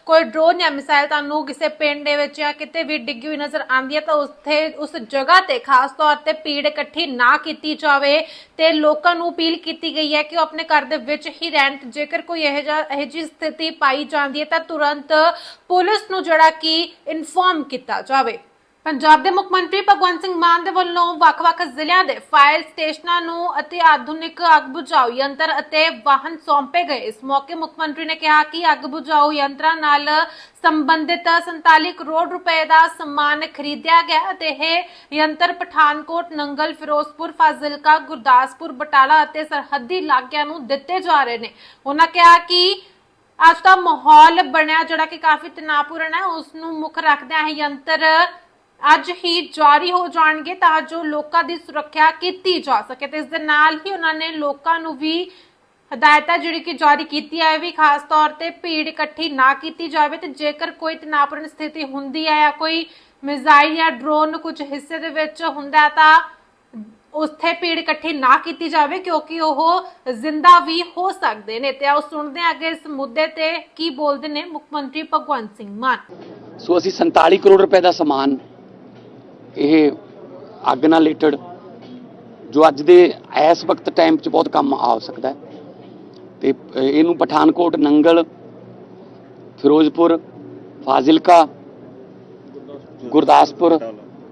ਕੋਈ ਡਰੋਨ ਜਾਂ ਮਿਸਾਈਲ ਤੁਹਾਨੂੰ ਕਿਸੇ ਪਿੰਡ ਦੇ ਵਿੱਚ ਜਾਂ ਕਿਤੇ ਵੀ ਡਿੱਗੀ ਹੋਈ ਨਜ਼ਰ ਆਉਂਦੀ ਹੈ ਤਾਂ ਉੱਥੇ, ਉਸ ਜਗ੍ਹਾ ਤੇ ਖਾਸ ਤੌਰ ਤੇ ਭੀੜ ਇਕੱਠੀ ਨਾ ਕੀਤੀ ਜਾਵੇ ਤੇ ਲੋਕਾਂ ਨੂੰ ਅਪੀਲ ਕੀਤੀ ਗਈ ਹੈ ਕਿ ਉਹ ਆਪਣੇ ਘਰ ਦੇ ਵਿੱਚ ਹੀ ਰਹਿਣ। ਜੇਕਰ ਕੋਈ ਇਹੋ ਜਿਹਾ, ਇਹੋ ਜਿਹੀ ਸਥਿਤੀ ਪਾਈ ਜਾਂਦੀ ਹੈ ਤਾਂ ਤੁਰੰਤ ਪੁਲਿਸ ਨੂੰ ਜਿਹੜਾ ਕਿ ਇਨਫੋਰਮ ਕੀਤਾ ਜਾਵੇ। ਪੰਜਾਬ ਦੇ ਮੁੱਖ ਮੰਤਰੀ ਭਗਵੰਤ ਸਿੰਘ ਮਾਨ ਦੇ ਵੱਲੋਂ ਵੱਖ-ਵੱਖ ਜ਼ਿਲ੍ਹਿਆਂ ਦੇ ਫਾਇਰ ਸਟੇਸ਼ਨਾਂ ਨੂੰ ਅਤੇ ਆਧੁਨਿਕ ਅੱਗ ਬੁਝਾਊ ਯੰਤਰ ਅਤੇ ਵਾਹਨ ਸੌਂਪੇ ਗਏ। ਇਸ ਮੌਕੇ ਮੁੱਖ ਮੰਤਰੀ ਨੇ ਕਿਹਾ ਕਿ ਅੱਗ ਬੁਝਾਊ ਯੰਤਰਾਂ ਨਾਲ ਸੰਬੰਧਿਤ 47 ਕਰੋੜ ਰੁਪਏ ਦਾ ਸਮਾਨ ਖਰੀਦਿਆ ਗਿਆ ਅਤੇ ਇਹ ਯੰਤਰ ਪਠਾਨਕੋਟ, ਨੰਗਲ, ਫਿਰੋਜ਼ਪੁਰ, ਫਾਜ਼ਿਲਕਾ, ਗੁਰਦਾਸਪੁਰ, ਬਟਾਲਾ ਅਤੇ ਸਰਹੱਦੀ ਇਲਾਕਿਆਂ ਨੂੰ ਦਿੱਤੇ ਜਾ ਰਹੇ ਨੇ। ਉਹਨਾਂ ਕਿਹਾ ਕਿ ਅੱਜ ਦਾ ਮਾਹੌਲ ਬਣਿਆ ਜਿਹੜਾ ਕਿ ਕਾਫੀ ਤਣਾਅਪੂਰਨ ਹੈ। ਉਸ ਨੂੰ ਮੁੱਖ ਰੱਖਦਿਆਂ ਇਹ ਯੰਤਰ ਅੱਜ ਹੀ ਜਾਰੀ ਹੋ ਜਾਣਗੇ ਤਾਂ ਜੋ ਲੋਕਾਂ ਦੀ ਸੁਰੱਖਿਆ ਕੀਤੀ ਜਾ ਸਕੇ ਤੇ ਇਸ ਦੇ ਨਾਲ ਹੀ ਉਹਨਾਂ ਨੇ ਲੋਕਾਂ ਨੂੰ ਵੀ ਹਦਾਇਤਾਂ ਜਿਹੜੀ ਕਿ ਜਾਰੀ ਕੀਤੀ ਹੈ ਵੀ ਖਾਸ ਤੌਰ ਤੇ ਭੀੜ ਇਕੱਠੀ ਨਾ ਕੀਤੀ ਜਾਵੇ ਤੇ ਜੇਕਰ ਕੋਈ ਤਣਾਅਪੂਰਨ ਸਥਿਤੀ ਹੁੰਦੀ ਹੈ ਜਾਂ ਕੋਈ ਮਿਜ਼ਾਈਲ ਜਾਂ ਡਰੋਨ ਕੁਝ ਹਿੱਸੇ ਦੇ ਵਿੱਚ ਹੁੰਦਾ ਤਾਂ ਉੱਥੇ ਭੀੜ ਇਕੱਠੀ ਨਾ ਕੀਤੀ ਜਾਵੇ ਕਿਉਂਕਿ ਉਹ ਜ਼ਿੰਦਾ ਵੀ ਹੋ ਸਕਦੇ ਨੇ। ਤੇ ਆਓ ਸੁਣਦੇ ਹਾਂ ਅੱਗੇ ਇਸ ਮੁੱਦੇ ਤੇ ਕੀ ਬੋਲਦੇ ਨੇ ਮੁੱਖ ਮੰਤਰੀ ਭਗਵੰਤ ਸਿੰਘ ਮਾਨ। ਸੋ ਅਸੀਂ 47 ਕਰੋੜ ਰੁਪਏ ਦਾ ਸਮਾਨ ਇਹ ਅੱਗ ਨਾਲ ਰਿਲੇਟਡ ਜੋ ਅੱਜ ਦੇ ਇਸ ਵਕਤ ਟਾਈਮ 'ਚ ਬਹੁਤ ਕੰਮ ਆ ਸਕਦਾ ਹੈ। ਤੇ ਇਹਨੂੰ ਪਠਾਨਕੋਟ, ਨੰਗਲ, ਫਿਰੋਜ਼ਪੁਰ, ਫਾਜ਼ਿਲਕਾ, ਗੁਰਦਾਸਪੁਰ,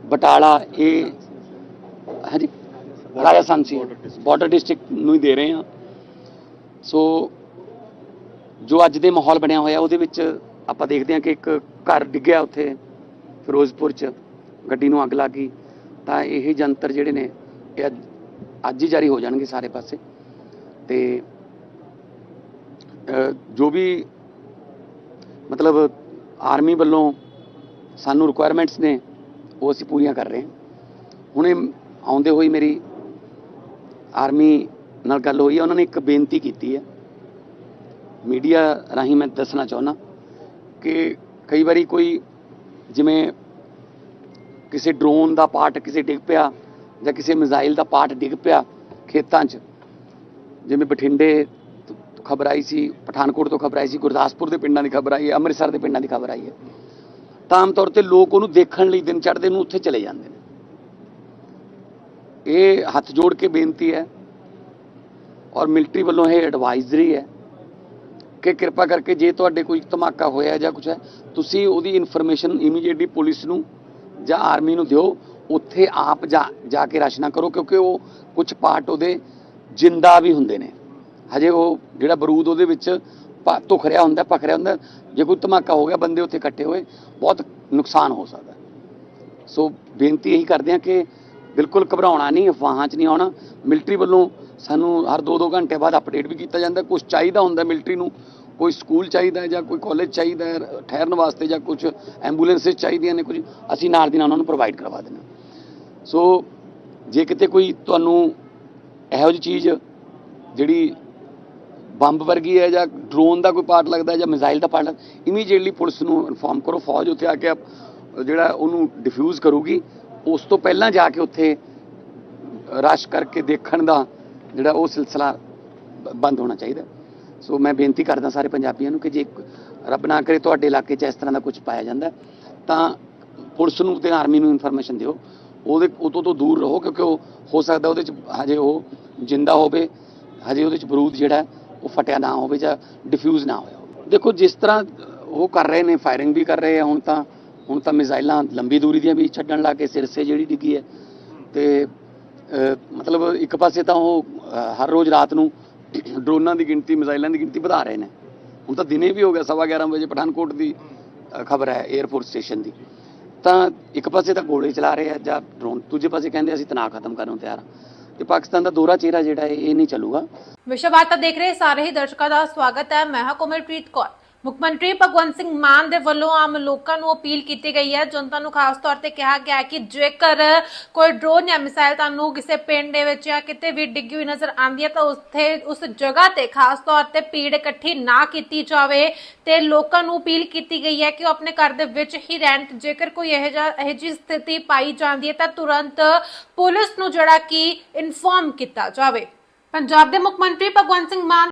ਬਟਾਲਾ, ਇਹ ਹਾਂਜੀ ਰਾਜਸਥਾਨ ਸੀ ਬਾਰਡਰ ਡਿਸਟ੍ਰਿਕਟ ਨੂੰ ਹੀ ਦੇ ਰਹੇ ਹਾਂ। ਸੋ ਜੋ ਅੱਜ ਦੇ ਮਾਹੌਲ ਬਣਿਆ ਹੋਇਆ, ਉਹਦੇ ਵਿੱਚ ਆਪਾਂ ਦੇਖਦੇ ਹਾਂ ਕਿ ਇੱਕ ਘਰ ਡਿੱਗਿਆ ਉੱਥੇ ਫਿਰੋਜ਼ਪੁਰ 'ਚ। ਗੱਡੀ ਨੂੰ ਅੱਗ ਲੱਗ ਗਈ, ਤਾਂ ਇਹ ਜੰਤਰ ਜਿਹੜੇ ਨੇ, ਇਹ ਅੱਜ- ਅੱਜ ਹੀ ਜਾਰੀ ਹੋ ਜਾਣਗੇ ਸਾਰੇ ਪਾਸੇ। ਤੇ ਜੋ ਵੀ ਮਤਲਬ ਆਰਮੀ ਵੱਲੋਂ ਸਾਨੂੰ ਰਿਕੁਆਇਰਮੈਂਟਸ ਨੇ, ਉਹ ਅਸੀਂ ਪੂਰੀਆਂ ਕਰ ਰਹੇ ਹਾਂ। ਹੁਣੇ ਆਉਂਦੇ ਹੋਈ ਮੇਰੀ ਆਰਮੀ ਨਾਲ ਗੱਲ ਹੋਈ ਹੈ, ਉਹਨਾਂ ਨੇ ਇੱਕ ਬੇਨਤੀ ਕੀਤੀ ਹੈ। ਮੀਡੀਆ ਰਾਹੀਂ ਮੈਂ ਦੱਸਣਾ ਚਾਹੁੰਦਾ ਕਿ ਕਈ ਵਾਰੀ ਕੋਈ ਜਿਵੇਂ ਕਿਸੇ ਡਰੋਨ ਦਾ ਪਾਰਟ ਕਿਸੇ ਡਿੱਗ ਪਿਆ ਜਾਂ ਕਿਸੇ ਮਿਜ਼ਾਈਲ ਦਾ ਪਾਰਟ ਡਿੱਗ ਪਿਆ ਖੇਤਾਂ 'ਚ। ਜਿਵੇਂ ਬਠਿੰਡੇ ਖਬਰ ਆਈ ਸੀ, ਪਠਾਨਕੋਟ ਤੋਂ ਖਬਰ ਆਈ ਸੀ, ਗੁਰਦਾਸਪੁਰ ਦੇ ਪਿੰਡਾਂ ਦੀ ਖਬਰ ਆਈ ਹੈ, ਅੰਮ੍ਰਿਤਸਰ ਦੇ ਪਿੰਡਾਂ ਦੀ ਖਬਰ ਆਈ ਹੈ। ਤਾਂ ਆਮ ਤੌਰ ਤੇ ਲੋਕ ਉਹਨੂੰ ਦੇਖਣ ਲਈ ਦਿਨ ਚੜ੍ਹਦੇ ਨੂੰ ਉੱਥੇ ਚਲੇ ਜਾਂਦੇ ਨੇ। ਇਹ ਹੱਥ ਜੋੜ ਕੇ ਬੇਨਤੀ ਹੈ ਔਰ ਮਿਲਟਰੀ ਵੱਲੋਂ ਇਹ ਐਡਵਾਈਜ਼ਰੀ ਹੈ ਕਿ ਕਿਰਪਾ ਕਰਕੇ ਜੇ ਤੁਹਾਡੇ ਕੋਈ ਧਮਾਕਾ ਹੋਇਆ ਜਾਂ ਕੁਝ ਹੈ, ਤੁਸੀਂ ਉਹਦੀ ਇਨਫੋਰਮੇਸ਼ਨ ਇਮੀਡੀਏਟਲੀ ਪੁਲਿਸ ਨੂੰ ਜਾਂ ਆਰਮੀ ਨੂੰ ਦਿਓ, ਉੱਥੇ ਆਪ ਜਾ ਕੇ ਰਸ਼ ਕਰੋ, ਕਿਉਂਕਿ ਉਹ ਕੁਝ ਪਾਰਟ ਉਹਦੇ ਜਿੰਦਾ ਵੀ ਹੁੰਦੇ ਨੇ। ਹਜੇ ਉਹ ਜਿਹੜਾ ਬਰੂਦ ਉਹਦੇ ਵਿੱਚ ਪ- ਧੁਖ ਰਿਹਾ ਹੁੰਦਾ, ਭਖ ਰਿਹਾ ਹੁੰਦਾ, ਜੇ ਕੋਈ ਧਮਾਕਾ ਹੋ ਗਿਆ, ਬੰਦੇ ਉੱਥੇ ਇਕੱਠੇ ਹੋਏ, ਬਹੁਤ ਨੁਕਸਾਨ ਹੋ ਸਕਦਾ। ਸੋ ਬੇਨਤੀ ਇਹੀ ਕਰਦੇ ਹਾਂ ਕਿ ਬਿਲਕੁਲ ਘਬਰਾਉਣਾ ਨਹੀਂ, ਅਫਵਾਹਾਂ 'ਚ ਨਹੀਂ ਆਉਣਾ। ਮਿਲਟਰੀ ਵੱਲੋਂ ਸਾਨੂੰ ਹਰ 2-2 ਘੰਟੇ ਬਾਅਦ ਅਪਡੇਟ ਵੀ ਕੀਤਾ ਜਾਂਦਾ। ਕੁਝ ਚਾਹੀਦਾ ਹੁੰਦਾ ਮਿਲਟਰੀ ਨੂੰ ਕੋਈ ਸਕੂਲ ਚਾਹੀਦਾ ਹੈ ਜਾਂ ਕੋਈ ਕਾਲਜ ਚਾਹੀਦਾ ਹੈ, ਠਹਿਰਨ ਵਾਸਤੇ ਜਾਂ ਕੁਝ ਐਂਬੂਲੈਂਸਸ ਚਾਹੀਦੀਆਂ ਨੇ ਕੁਝ, ਅਸੀਂ ਨਾਲ ਦੀ ਨਾਲ ਉਹਨਾਂ ਨੂੰ ਪ੍ਰੋਵਾਈਡ ਕਰਵਾ ਦਿੰਦੇ ਹਾਂ। ਸੋ ਜੇ ਕਿਤੇ ਕੋਈ ਤੁਹਾਨੂੰ ਇਹੋ ਜਿਹੀ ਚੀਜ਼ ਜਿਹੜੀ ਬੰਬ ਵਰਗੀ ਹੈ ਜਾਂ ਡਰੋਨ ਦਾ ਕੋਈ ਪਾਰਟ ਲੱਗਦਾ ਜਾਂ ਮਿਜ਼ਾਈਲ ਦਾ ਪਾਰਟ ਇਮੀਡੀਏਟਲੀ ਪੁਲਿਸ ਨੂੰ ਇਨਫੋਰਮ ਕਰੋ, ਫੌਜ ਉੱਥੇ ਆ ਕੇ ਜਿਹੜਾ ਉਹਨੂੰ ਡਿਫਿਊਜ਼ ਕਰੂਗੀ, ਉਸ ਤੋਂ ਪਹਿਲਾਂ ਜਾ ਕੇ ਉੱਥੇ ਰਸ਼ ਕਰਕੇ ਦੇਖਣ ਦਾ ਜਿਹੜਾ ਉਹ ਸਿਲਸਿਲਾ ਬ- ਬੰਦ ਹੋਣਾ ਚਾਹੀਦਾ। ਸੋ ਮੈਂ ਬੇਨਤੀ ਕਰਦਾ ਸਾਰੇ ਪੰਜਾਬੀਆਂ ਨੂੰ ਕਿ ਜੇ ਰੱਬ ਨਾ ਕਰੇ ਤੁਹਾਡੇ ਇਲਾਕੇ 'ਚ ਇਸ ਤਰ੍ਹਾਂ ਦਾ ਕੁਝ ਪਾਇਆ ਜਾਂਦਾ, ਤਾਂ ਪੁਲਿਸ ਨੂੰ ਤੇ ਆਰਮੀ ਨੂੰ ਇਨਫੋਰਮੇਸ਼ਨ ਦਿਓ। ਉਹਦੇ ਉਤੋਂ ਤੋਂ ਦੂਰ ਰਹੋ ਕਿਉਂਕਿ ਉਹ ਹੋ ਸਕਦਾ ਉਹਦੇ 'ਚ ਹਜੇ ਉਹ ਜਿੰਦਾ ਹੋਵੇ, ਹਜੇ ਉਹਦੇ 'ਚ ਬਰੂਦ ਜਿਹੜਾ ਉਹ ਫਟਿਆ ਨਾ ਹੋਵੇ ਜਾਂ ਡਿਫਿਊਜ਼ ਨਾ ਹੋਇਆ ਹੋਵੇ। ਦੇਖੋ, ਜਿਸ ਤਰ੍ਹਾਂ ਉਹ ਕਰ ਰਹੇ ਨੇ ਫਾਇਰਿੰਗ ਵੀ ਕਰ ਰਹੇ ਆ ਹੁਣ ਤਾਂ ਹੁਣ ਤਾਂ ਮਿਜ਼ਾਈਲਾਂ ਲੰਬੀ ਦੂਰੀ ਦੀਆਂ ਵੀ ਛੱਡਣ ਲੱਗ ਕੇ ਸਿਰਸੇ ਜਿਹੜੀ ਡਿੱਗੀ ਹੈ। ਤੇ ਮਤਲਬ ਇੱਕ ਪਾਸੇ ਤਾਂ ਉਹ ਹਰ ਰੋਜ਼ ਰਾਤ ਨੂੰ ਡਰੋਨਾਂ ਦੀ ਗਿਣਤੀ, ਮਿਜ਼ਾਈਲਾਂ ਦੀ ਗਿਣਤੀ ਵਧਾ ਰਹੇ ਨੇ। ਹੁਣ ਤਾਂ ਦਿਨੇ ਵੀ ਹੋ ਗਿਆ, ਸਵਾ 11 ਵਜੇ ਪਠਾਨਕੋਟ ਦੀ ਖਬਰ ਹੈ 에ਅਰਪੋਰਟ ਸਟੇਸ਼ਨ ਦੀ। ਤਾਂ ਇੱਕ ਪਾਸੇ ਤਾਂ ਗੋਲੇ ਚਲਾ ਰਹੇ ਆ, ਜਾਂ ਡਰੋਨ ਦੂਜੇ ਪਾਸੇ ਕਹਿੰਦੇ ਅਸੀਂ ਤਣਾਅ ਖਤਮ ਕਰਨ ਨੂੰ ਤਿਆਰ ਹਾਂ ਤੇ ਪਾਕਿਸਤਾਨ ਦਾ ਦੋਹਰਾ ਚਿਹਰਾ ਜਿਹੜਾ ਹੈ, ਇਹ ਨਹੀਂ ਚੱਲੂਗਾ। ਵਿਸ਼ਵ ਵਾਰਤਾ ਦੇਖ ਰਹੇ ਸਾਰੇ ਹੀ ਦਰਸ਼ਕਾਂ ਦਾ ਸਵਾਗਤ ਹੈ। ਮੈਂ ਹਾਂ ਕੋਮਲਪ੍ਰੀਤ ਕੌਰ। ਮੁੱਖ ਮੰਤਰੀ ਭਗਵੰਤ ਸਿੰਘ ਮਾਨ ਦੇ ਵੱਲੋਂ ਆਮ ਲੋਕਾਂ ਨੂੰ ਅਪੀਲ ਕੀਤੀ ਗਈ ਹੈ। ਜਨਤਾ ਨੂੰ ਖਾਸ ਤੌਰ ਤੇ ਕਿਹਾ ਗਿਆ ਹੈ ਕਿ ਜੇਕਰ ਕੋਈ ਡਰੋਨ ਜਾਂ ਮਿਸਾਈਲ ਤੁਹਾਨੂੰ ਕਿਸੇ ਪਿੰਡ ਦੇ ਵਿੱਚ ਜਾਂ ਕਿਤੇ ਵੀ ਡਿੱਗੀ ਹੋਈ ਨਜ਼ਰ ਆਉਂਦੀ ਹੈ ਤਾਂ ਉੱਥੇ, ਉਸ ਜਗ੍ਹਾ ਤੇ ਖਾਸ ਤੌਰ ਤੇ ਭੀੜ ਇਕੱਠੀ ਨਾ ਕੀਤੀ ਜਾਵੇ ਤੇ ਲੋਕਾਂ ਨੂੰ ਅਪੀਲ ਕੀਤੀ ਗਈ ਹੈ ਕਿ ਉਹ ਆਪਣੇ ਘਰ ਦੇ ਵਿੱਚ ਹੀ ਰਹਿਣ। ਜੇਕਰ ਕੋਈ ਇਹ ਜਿਹਾ, ਇਹ ਜਿਹੀ ਸਥਿਤੀ ਪਾਈ ਜਾਂਦੀ ਹੈ ਤਾਂ ਤੁਰੰਤ ਪੁਲਿਸ ਨੂੰ ਜਿਹੜਾ ਕਿ ਇਨਫੋਰਮ ਕੀਤਾ ਜਾਵੇ। ਪੰਜਾਬ ਦੇ ਮੁੱਖ ਮੰਤਰੀ ਭਗਵੰਤ ਸਿੰਘ ਮਾਨ